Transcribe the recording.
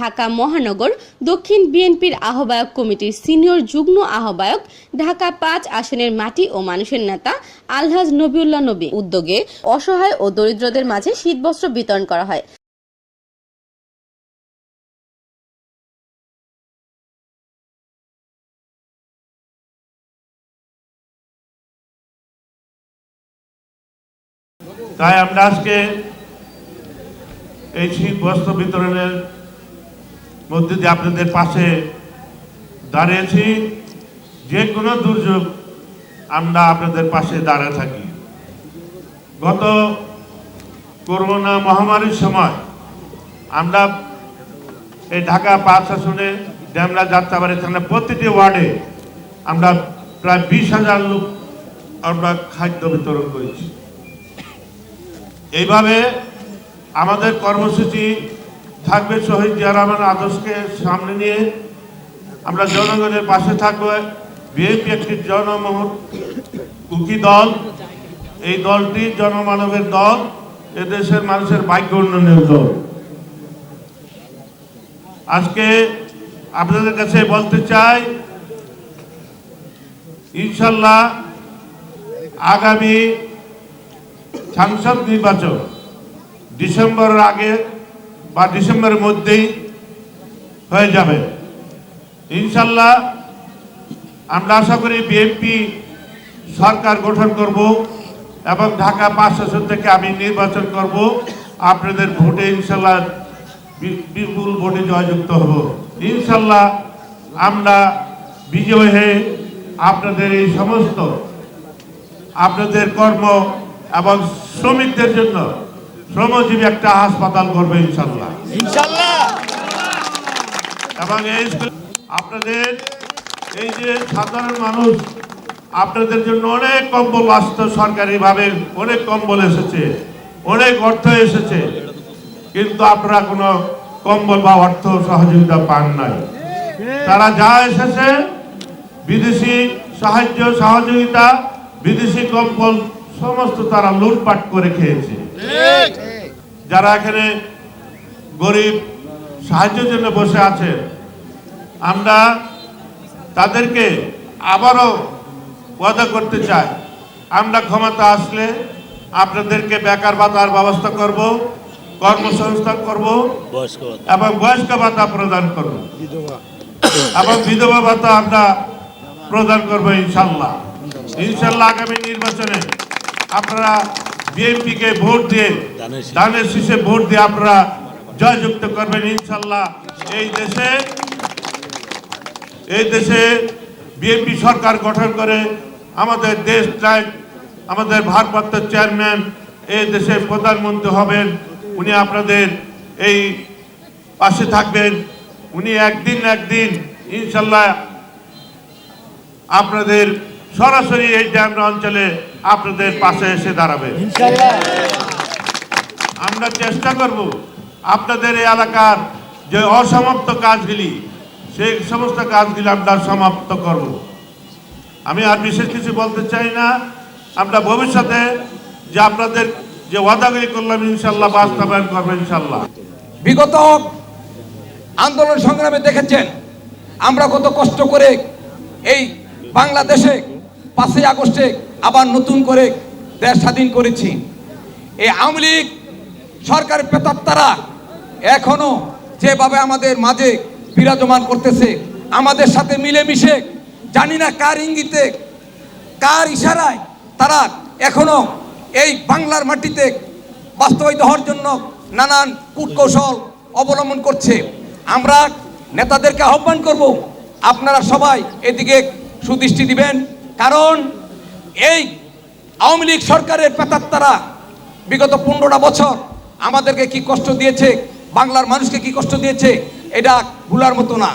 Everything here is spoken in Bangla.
ঢাকা মহানগর, দক্ষিণ বিএনপির আহ্বায়ক কমিটির সিনিয়র যুগ্ম আহ্বায়ক, ঢাকা পাঁচ আসনের মাটি ও মানুষের নেতা আলহাজ নবিউল্লাহ নবী। উদ্যোগে অসহায় ও দরিদ্রদের মাঝে শীতবস্ত্র বিতরণ করা হয়। তাই আমরা আজকে এই শীত বস্ত্র বিতরণের মধ্যে দিয়ে আপনাদের পাশে দাঁড়িয়েছি। যে কোনো দুর্যোগ আমরা আপনাদের পাশে দাঁড়িয়ে থাকি। গত করোনা মহামারীর সময় আমরা এই ঢাকা পাঁচ আসনে ড্যামরা যাত্রাবাড়ি থানা প্রতিটি ওয়ার্ডে আমরা প্রায় বিশ হাজার লোক আমরা খাদ্য বিতরণ করেছি। এইভাবে আমাদের কর্মসূচি থাকবে শহীদ জিয়া রহমান আদর্শকে সামনে নিয়ে। আমরা জনগণের পাশে থাকব। বিএনপি একটি জনমুখী দল। এই দলটি জনমানবের দল। এদেশের মানুষের ভাগ্য উন্নয়নের দল। আজকে আপনাদের কাছে বলতে চাই, ইনশাল্লাহ আগামী সংসদ নির্বাচন ডিসেম্বরের আগে বা ডিসেম্বরের মধ্যেই হয়ে যাবে। ইনশাল্লাহ আমরা আশা করি বিএনপি সরকার গঠন করব এবং ঢাকা পাঁচ আসন থেকে আমি নির্বাচন করব। আপনাদের ভোটে ইনশাল্লাহ বিপুল ভোটে জয়যুক্ত হব। ইনশাল্লাহ আমরা বিজয় হয়ে আপনাদের এই সমস্ত আপনাদের কর্ম এবং শ্রমিকদের জন্য শ্রমজীবী একটা হাসপাতাল করবে ইনশাল্লাহ এবং এই আপনাদের এই যে সাধারণ মানুষ আপনাদের জন্য অনেক কম্বল আসতো সরকারিভাবে অনেক কম্বল এসেছে অনেক অর্থ এসেছে কিন্তু আপনারা কোনো কম্বল বা অর্থ সহযোগিতা পান নাই। তারা যা এসেছে বিদেশি সাহায্য সহযোগিতা বিদেশি কম্বল সমস্ত তারা লুটপাট করে খেয়েছে। যারা এখানে গরিব সাহায্যের জন্য বসে আছে আমরা তাদেরকে আবারও ওয়াদা করতে চাই। আমরা ক্ষমতা আসলে আপনাদেরকে বেকার ভাতার ব্যবস্থা করব কর্মসংস্থান করব এবং বয়স্ক ভাতা প্রদান করব। এবং বিধবা ভাতা আমরা প্রদান করব ইনশাল্লাহ। ইনশাল্লাহ আগামী নির্বাচনে আপনারা বিএনপি কে ভোট দিয়ে, দানের শীষে। ভোট দিয়ে আপনারা জয়যুক্ত করবেন ইনশাল্লাহ এই দেশে এই দেশে বিএনপি সরকার গঠন করে আমাদের দেশ আমাদের ভারপ্রাপ্ত চেয়ারম্যান এই দেশের প্রধানমন্ত্রী হবেন উনি আপনাদের এই পাশে থাকবেন উনি একদিন একদিন ইনশাল্লাহ আপনাদের সরাসরি এই ড্যামরা অঞ্চলে আপনাদের পাশে এসে দাঁড়াবে। আমরা চেষ্টা করব আপনাদের এই এলাকার যে অসমাপ্ত কাজগুলি সেই সমস্ত কাজগুলি আমরা সমাপ্ত করব। আমি আর বিশেষ কিছু বলতে চাই না। আমরা ভবিষ্যতে যে আপনাদের যে ওয়াদাগুলি করলাম ইনশাল্লাহ বাস্তবায়ন করব ইনশাল্লাহ বিগত আন্দোলন সংগ্রামে দেখেছেন আমরা কত কষ্ট করে এই বাংলাদেশে পাঁচই আগস্টে আবার নতুন করে দেশ স্বাধীন করেছি। এই আওয়ামী লীগ সরকারের পেতাত্তারা এখনও যেভাবে আমাদের মাঝে বিরাজমান করতেছে, আমাদের সাথে মিলেমিশে, জানি না কার ইঙ্গিতে, কার ইশারায় তারা এখনও এই বাংলার মাটিতে বাস্তবায়িত হওয়ার জন্য নানান কূটকৌশল অবলম্বন করছে। আমরা নেতাদেরকে আহ্বান করব, আপনারা সবাই এদিকে সুদৃষ্টি দিবেন। কারণ এই আওয়ামী লীগ সরকারের পেতাত্তারা বিগত পনেরোটা বছর আমাদেরকে কি কষ্ট দিয়েছে, বাংলার মানুষকে কি কষ্ট দিয়েছে, এটা ভুলার মতো না।